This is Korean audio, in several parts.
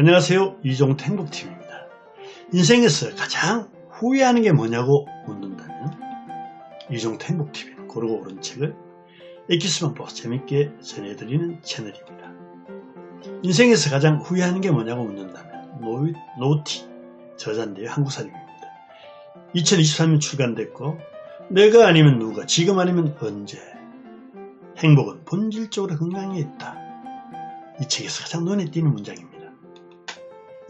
안녕하세요. 이종태 행복TV입니다. 인생에서 가장 후회하는 게 뭐냐고 묻는다면 이종태 행복TV는 고르고 오른 책을 엑기스만 보고 재밌게 전해드리는 채널입니다. 인생에서 가장 후회하는 게 뭐냐고 묻는다면 노, 노티 저자인데요. 한국사람입니다. 2023년 출간됐고 내가 아니면 누가 지금 아니면 언제 행복은 본질적으로 건강에 있다. 이 책에서 가장 눈에 띄는 문장입니다.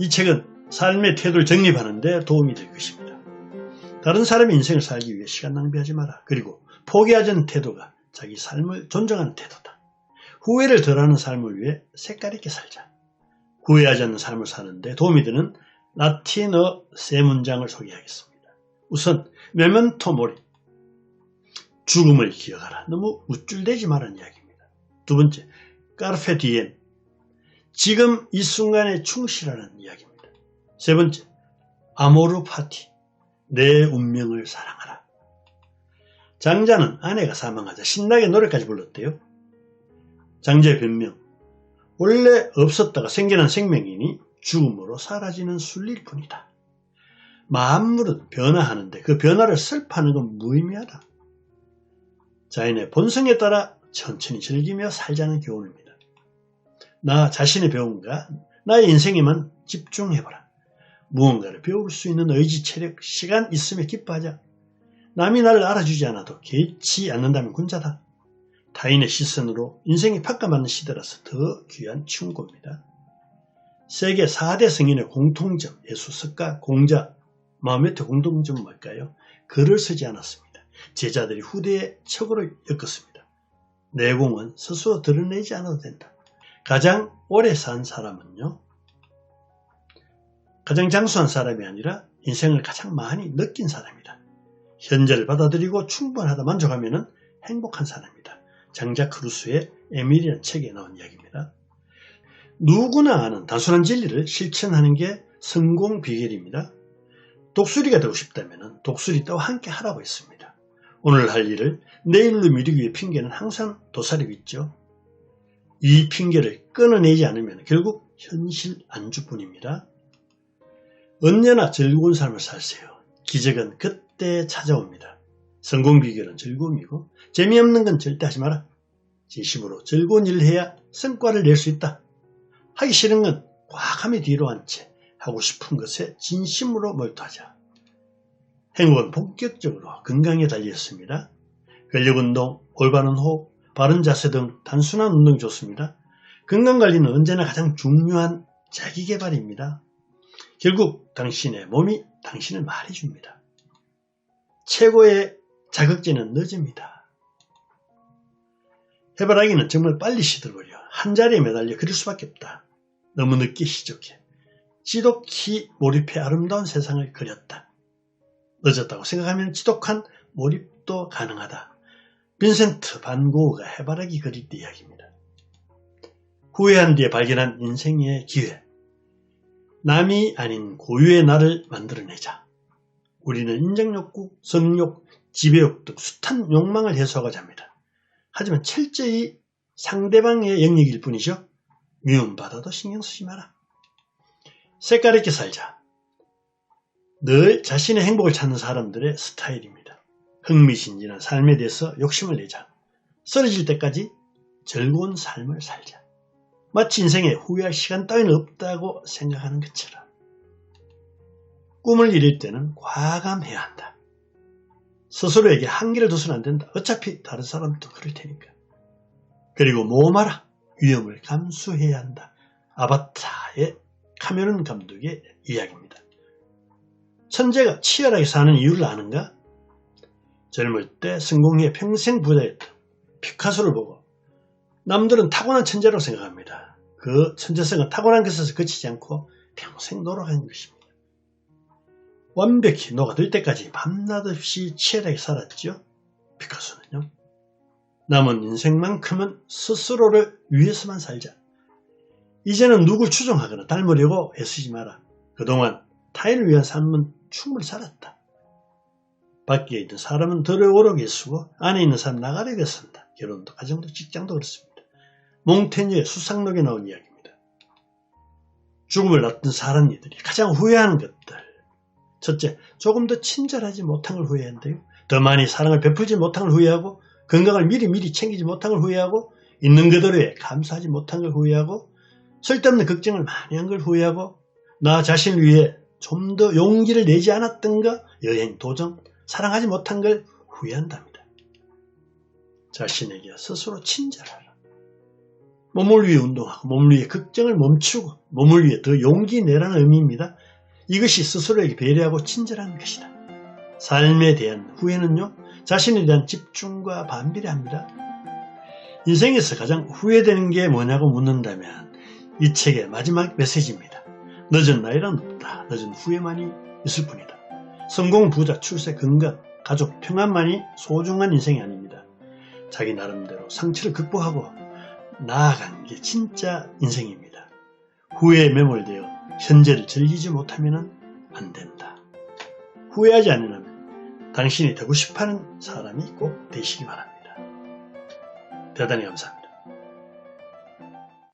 이 책은 삶의 태도를 정립하는 데 도움이 될 것입니다. 다른 사람의 인생을 살기 위해 시간 낭비하지 마라. 그리고 포기하지 않는 태도가 자기 삶을 존중하는 태도다. 후회를 덜하는 삶을 위해 색깔 있게 살자. 후회하지 않는 삶을 사는데 도움이 되는 라틴어 세 문장을 소개하겠습니다. 우선 메멘토 모리 죽음을 기억하라. 너무 우쭐대지 말라는 이야기입니다. 두 번째 까르페 디엠 지금 이 순간에 충실하는 이야기입니다. 세 번째, 아모르 파티. 내 운명을 사랑하라. 장자는 아내가 사망하자 신나게 노래까지 불렀대요. 장자의 변명. 원래 없었다가 생겨난 생명이니 죽음으로 사라지는 순리일 뿐이다. 만물은 변화하는데 그 변화를 슬퍼하는 건 무의미하다. 자연의 본성에 따라 천천히 즐기며 살자는 교훈입니다. 나 자신의 배움과 나의 인생에만 집중해봐라. 무언가를 배울 수 있는 의지, 체력, 시간 있으면 기뻐하자. 남이 나를 알아주지 않아도 개의치 않는다면 군자다. 타인의 시선으로 인생이 평가받는 시대라서 더 귀한 충고입니다. 세계 4대 성인의 공통점, 예수, 석가, 공자, 마음메트 공통점은 뭘까요? 글을 쓰지 않았습니다. 제자들이 후대에 척으로 엮었습니다. 내공은 스스로 드러내지 않아도 된다. 가장 오래 산 사람은요. 가장 장수한 사람이 아니라 인생을 가장 많이 느낀 사람이다. 현재를 받아들이고 충분하다 만족하면 행복한 사람이다. 장작 크루스의 에밀이라는 책에 나온 이야기입니다. 누구나 아는 단순한 진리를 실천하는 게 성공 비결입니다. 독수리가 되고 싶다면 독수리 때와 함께 하라고 했습니다. 오늘 할 일을 내일로 미루기 위해 핑계는 항상 도사리고 있죠. 이 핑계를 끊어내지 않으면 결국 현실 안주뿐입니다. 언제나 즐거운 삶을 살세요. 기적은 그때 찾아옵니다. 성공 비결은 즐거움이고 재미없는 건 절대 하지 마라. 진심으로 즐거운 일을 해야 성과를 낼 수 있다. 하기 싫은 건 과감히 뒤로 한 채 하고 싶은 것에 진심으로 몰두하자. 행복은 본격적으로 건강에 달렸습니다. 근력운동, 올바른 호흡, 바른 자세 등 단순한 운동이 좋습니다. 건강관리는 언제나 가장 중요한 자기개발입니다. 결국 당신의 몸이 당신을 말해줍니다. 최고의 자극제는 늦습니다. 해바라기는 정말 빨리 시들버려 한 자리에 매달려 그릴 수밖에 없다. 너무 늦게 시작해 지독히 몰입해 아름다운 세상을 그렸다. 늦었다고 생각하면 지독한 몰입도 가능하다. 빈센트 반 고흐가 해바라기 그릴 때 이야기입니다. 후회한 뒤에 발견한 인생의 기회. 남이 아닌 고유의 나를 만들어내자. 우리는 인정욕구, 성욕, 지배욕 등 숱한 욕망을 해소하고자 합니다. 하지만 철저히 상대방의 영역일 뿐이죠. 미움받아도 신경 쓰지 마라. 색깔 있게 살자. 늘 자신의 행복을 찾는 사람들의 스타일입니다. 흥미진진한 삶에 대해서 욕심을 내자. 쓰러질 때까지 즐거운 삶을 살자. 마치 인생에 후회할 시간 따위는 없다고 생각하는 것처럼. 꿈을 이룰 때는 과감해야 한다. 스스로에게 한계를 둬서는 안 된다. 어차피 다른 사람도 그럴 테니까. 그리고 모마라. 위험을 감수해야 한다. 아바타의 카메론 감독의 이야기입니다. 천재가 치열하게 사는 이유를 아는가? 젊을 때 성공해 평생 부자였던 피카소를 보고 남들은 타고난 천재라고 생각합니다. 그 천재성은 타고난 것에서 그치지 않고 평생 노력한 것입니다. 완벽히 녹아들 때까지 밤낮 없이 치열하게 살았죠. 피카소는요. 남은 인생만큼은 스스로를 위해서만 살자. 이제는 누굴 추종하거나 닮으려고 애쓰지 마라. 그동안 타인을 위한 삶은 충분히 살았다. 밖에 있는 사람은 들어오르게 쓰고 안에 있는 사람 나가려게 쓴다. 결혼도 가정도 직장도 그렇습니다. 몽테뉴의 수상록에 나온 이야기입니다. 죽음을 앞둔 사람 이들이 가장 후회하는 것들. 첫째, 조금 더 친절하지 못한 걸 후회한대요. 더 많이 사랑을 베풀지 못한 걸 후회하고 건강을 미리 미리 챙기지 못한 걸 후회하고 있는 그대로에 감사하지 못한 걸 후회하고 쓸데없는 걱정을 많이 한 걸 후회하고 나 자신을 위해 좀 더 용기를 내지 않았던가 여행, 도전, 사랑하지 못한 걸 후회한답니다. 자신에게 스스로 친절하라. 몸을 위해 운동하고 몸을 위해 걱정을 멈추고 몸을 위해 더 용기 내라는 의미입니다. 이것이 스스로에게 배려하고 친절한 것이다. 삶에 대한 후회는요, 자신에 대한 집중과 반비례 합니다. 인생에서 가장 후회되는 게 뭐냐고 묻는다면 이 책의 마지막 메시지입니다. 늦은 나이란 없다. 늦은 후회만이 있을 뿐이다. 성공, 부자, 출세, 건강, 가족, 평안만이 소중한 인생이 아닙니다. 자기 나름대로 상처를 극복하고 나아간 게 진짜 인생입니다. 후회에 매몰되어 현재를 즐기지 못하면 안 된다. 후회하지 않으면 당신이 되고 싶어하는 사람이 꼭 되시기 바랍니다. 대단히 감사합니다.